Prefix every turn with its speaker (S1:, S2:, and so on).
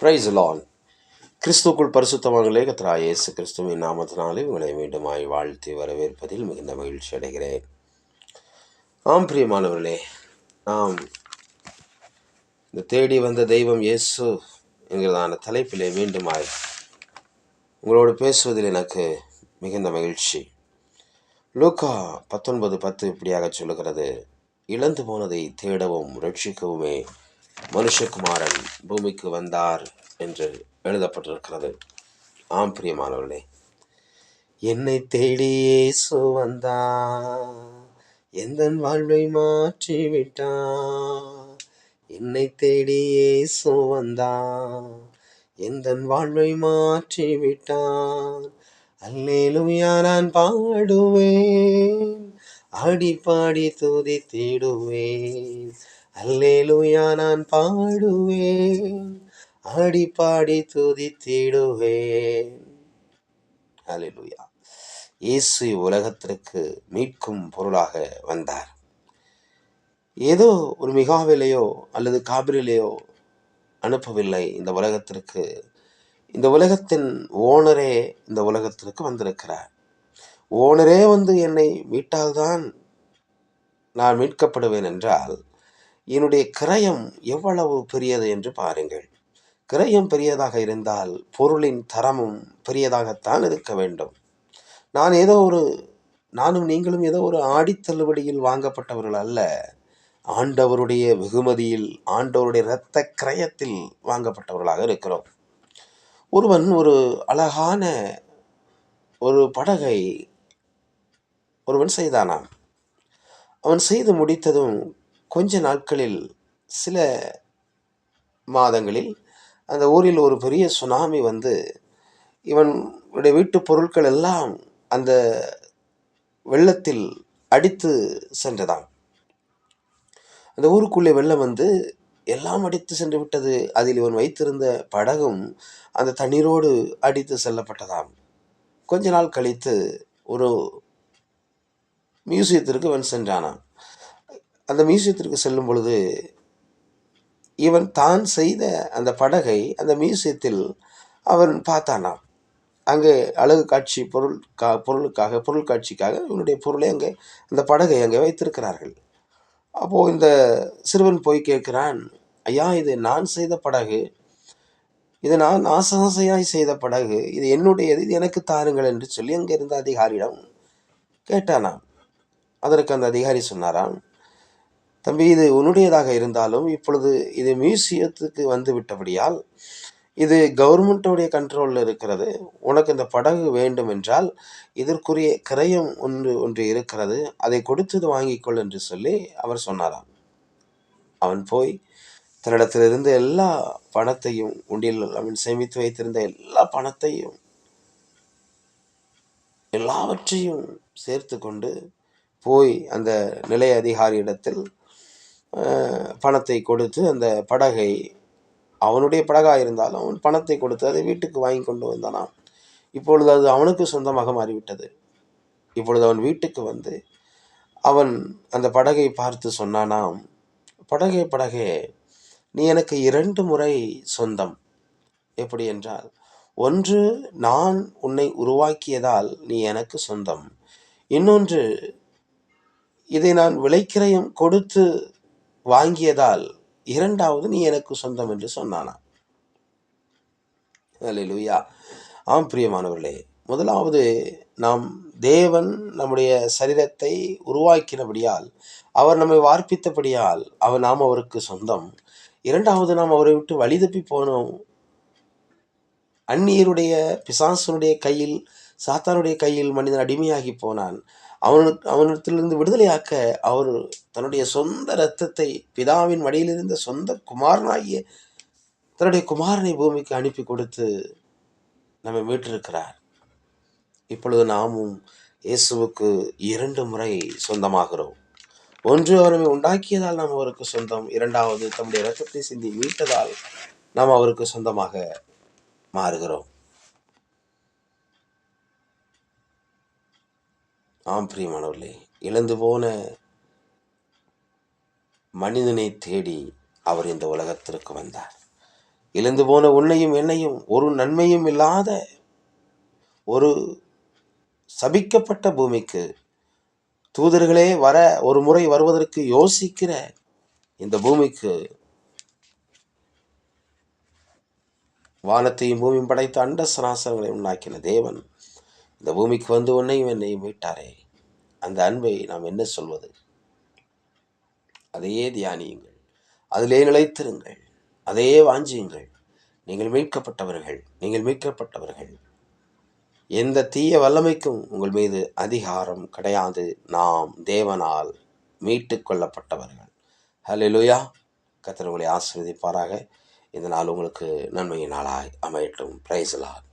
S1: Price லான் கிறிஸ்துக்குள் பரிசுத்தவான்களே கத்ரா இயேசு கிறிஸ்துவின் நாமத்தினாலே உங்களை மீண்டுமாய் வாழ்த்தி வரவேற்பதில் மிகுந்த மகிழ்ச்சி அடைகிறேன். ஆம் பிரியமானவர்களே நாம் இந்த தேடி வந்த தெய்வம் இயேசு என்கிறதான தலைப்பிலே மீண்டுமாய் உங்களோடு பேசுவதில் எனக்கு மிகுந்த மகிழ்ச்சி. லூக்கா பத்தொன்பது பத்து இப்படியாக சொல்லுகிறது. இழந்து போனதை தேடவும் ரட்சிக்கவுமே மனுஷகுமாரன் பூமிக்கு வந்தார் என்று எழுதப்பட்டிருக்கிறது. ஆம் பிரியமானவர்களே என்னை தேடியே வந்தார். எந்த வாழ்வை மாற்றி விட்டார் என்னை தேடியே வந்தார். எந்த வாழ்வை மாற்றி விட்டான் அல்லேலுயா நான் பாடுவேன். ஆடி பாடி துதி தேடுவேன் அல்லேலுயா நான் பாடுவேன். ஆடி பாடி துதி தேடுவேன் அல்லேலுயா. இயேசு உலகத்திற்கு மீட்கும் பொருளாக வந்தார். ஏதோ ஒரு மிகாவிலேயோ அல்லது காபிரிலேயோ அனுப்பவில்லை இந்த உலகத்திற்கு. இந்த உலகத்தின் ஓனரே இந்த உலகத்திற்கு வந்திருக்கிறார். ஓனரே வந்து என்னை மீட்டால்தான் நான் மீட்கப்படுவேன் என்றால் என்னுடைய கிரயம் எவ்வளவு பெரியது என்று பாருங்கள். கிரயம் பெரியதாக இருந்தால் பொருளின் தரமும் பெரியதாகத்தான் இருக்க வேண்டும். நான் ஏதோ ஒரு நானும் நீங்களும் ஏதோ ஒரு ஆடித்தள்ளுபடியில் வாங்கப்பட்டவர்கள் அல்ல. ஆண்டவருடைய வெகுமதியில் ஆண்டவருடைய இரத்த கிரயத்தில் வாங்கப்பட்டவர்களாக இருக்கிறோம். ஒருவன் ஒரு அழகான ஒரு படகை ஒருவன் செய்தானாம். அவன் செய்து முடித்ததும் கொஞ்ச நாட்களில் சில மாதங்களில் அந்த ஊரில் ஒரு பெரிய சுனாமி வந்து இவனுடைய வீட்டு பொருட்கள் எல்லாம் அந்த வெள்ளத்தில் அடித்து சென்றதாம். அந்த ஊருக்குள்ளே வெள்ளம் வந்து எல்லாம் அடித்து சென்று விட்டது. அதில் இவன் வைத்திருந்த படகும் அந்த தண்ணீரோடு அடித்து செல்லப்பட்டதாம். கொஞ்ச நாள் கழித்து ஒரு மியூசியத்திற்கு அவன் சென்றானாம். அந்த மியூசியத்திற்கு செல்லும் பொழுது இவன் தான் செய்த அந்த படகை அந்த மியூசியத்தில் அவன் பார்த்தானாம். அங்கே அழகு காட்சி பொருள் கா பொருளுக்காக பொருள் காட்சிக்காக இவனுடைய பொருளை அங்கே அந்த படகை அங்கே வைத்திருக்கிறார்கள். அப்போது இந்த சிறுவன் போய் கேட்கிறான் ஐயா இது நான் செய்த படகு. இது நான் ஆசாசையாய் செய்த படகு. இது என்னுடையது. இது எனக்கு தாருங்கள் என்று சொல்லி அங்கே இருந்த அதிகாரியிடம் கேட்டானாம். அதற்கு அந்த அதிகாரி சொன்னாராம் தம்பி இது உன்னுடையதாக இருந்தாலும் இப்பொழுது இது மியூசியத்துக்கு வந்து விட்டபடியால் இது கவர்மெண்ட்டோடைய கண்ட்ரோலில் இருக்கிறது. உனக்கு இந்த படகு வேண்டும் என்றால் இதற்குரிய கிரயம் ஒன்று ஒன்று இருக்கிறது. அதை கொடுத்தது வாங்கிக்கொள் என்று சொல்லி அவர் சொன்னாராம். அவன் போய் தன்னிடத்திலிருந்த எல்லா பணத்தையும் உண்டியில் அவன் சேமித்து வைத்திருந்த எல்லா பணத்தையும் எல்லாவற்றையும் சேர்த்து கொண்டு போய் அந்த நிலைய அதிகாரியிடத்தில் பணத்தை கொடுத்து அந்த படகை அவனுடைய படகாக இருந்தாலும் அவன் பணத்தை கொடுத்து அதை வீட்டுக்கு வாங்கி கொண்டு வந்தானாம் இப்பொழுது அது அவனுக்கு சொந்தமாக மாறிவிட்டது. இப்பொழுது அவன் வீட்டுக்கு வந்து அவன் அந்த படகை பார்த்து சொன்னானாம் படகே படகே நீ எனக்கு இரண்டு முறை சொந்தம். எப்படி என்றால் ஒன்று நான் உன்னை உருவாக்கியதால் நீ எனக்கு சொந்தம். இன்னொன்று இதை நான் விலைக்கிரயம் கொடுத்து வாங்கியதால் இரண்டாவது நீ எனக்கு சொந்தம் என்று சொன்னானா? லூயா ஆம் பிரியமானவர்களே முதலாவது நாம் தேவன் நம்முடைய சரீரத்தை உருவாக்கினபடியால் அவர் நம்மை வார்ப்பித்தபடியால் அவர் நாம் அவருக்கு சொந்தம். இரண்டாவது நாம் அவரை விட்டு வழி தப்பி போனோம். அந்நியருடைய பிசாசனுடைய கையில் சாத்தானுடைய கையில் மனிதன் அடிமையாகி போனான். அவனுக்கு அவனிடத்திலிருந்து விடுதலையாக்க அவர் தன்னுடைய சொந்த இரத்தத்தை பிதாவின் மடியில் சொந்த குமாரனாகிய தன்னுடைய குமாரனை பூமிக்கு அனுப்பி கொடுத்து நம்மை மீட்டிருக்கிறார். இப்பொழுது நாமும் இயேசுவுக்கு இரண்டு முறை சொந்தமாகிறோம். ஒன்று அவர் நம்மை உண்டாக்கியதால் நாம் அவருக்கு சொந்தம் இரண்டாவது தம்முடைய இரத்தத்தை சிந்தி மீட்டதால் நாம் அவருக்கு சொந்தமாக மாறுகிறோம். ஆம் பிரியமானவர்களே இழந்து போன மனிதனை தேடி அவர் இந்த உலகத்திற்கு வந்தார். இழந்து போன உன்னையும் என்னையும் ஒரு நன்மையும் இல்லாத ஒரு சபிக்கப்பட்ட பூமிக்கு தூதர்களே வர ஒரு முறை வருவதற்கு யோசிக்கிற இந்த பூமிக்கு வானத்தையும் பூமியும் படைத்த அண்ட சராசரங்களை உண்டாக்கின தேவன் இந்த பூமிக்கு வந்து உன்னையும் என்னையும் மீட்டாரே. அந்த அன்பை நாம் என்ன சொல்வது? அதையே தியானியுங்கள். அதிலே நிலைத்திருங்கள். அதையே வாஞ்சியுங்கள் நீங்கள் மீட்கப்பட்டவர்கள். நீங்கள் மீட்கப்பட்டவர்கள். எந்த தீய வல்லமைக்கும் உங்கள் மீது அதிகாரம் கிடையாது. நாம் தேவனால் மீட்டு கொள்ளப்பட்டவர்கள். லுயா கர்த்தர் உங்களை ஆசீர்வதிப்பாராக. இந்த நாள் உங்களுக்கு நன்மையின் நாளாய் அமையட்டும். பிரைஸ்லாட்